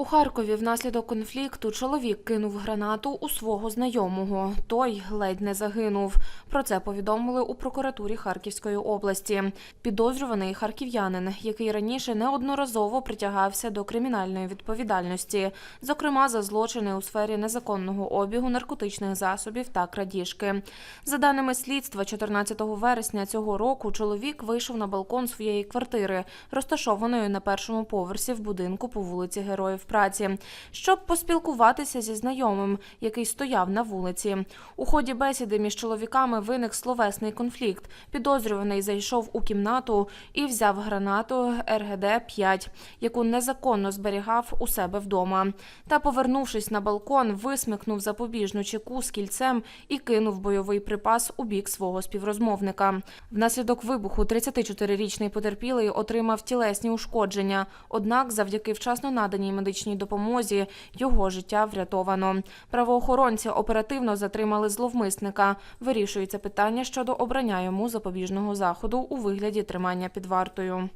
У Харкові внаслідок конфлікту чоловік кинув гранату у свого знайомого. Той ледь не загинув. Про це повідомили у прокуратурі Харківської області. Підозрюваний харків'янин, який раніше неодноразово притягався до кримінальної відповідальності, зокрема за злочини у сфері незаконного обігу наркотичних засобів та крадіжки. За даними слідства, 14 вересня цього року чоловік вийшов на балкон своєї квартири, розташованої на першому поверсі в будинку по вулиці Героїв Праці, щоб поспілкуватися зі знайомим, який стояв на вулиці. У ході бесіди між чоловіками виник словесний конфлікт. Підозрюваний зайшов у кімнату і взяв гранату РГД-5, яку незаконно зберігав у себе вдома. Та, повернувшись на балкон, висмикнув запобіжну чеку з кільцем і кинув бойовий припас у бік свого співрозмовника. Внаслідок вибуху 34-річний потерпілий отримав тілесні ушкодження. Однак, завдяки вчасно наданій медичній допомозі, його життя врятовано. Правоохоронці оперативно затримали зловмисника. Вирішується питання щодо обрання йому запобіжного заходу у вигляді тримання під вартою.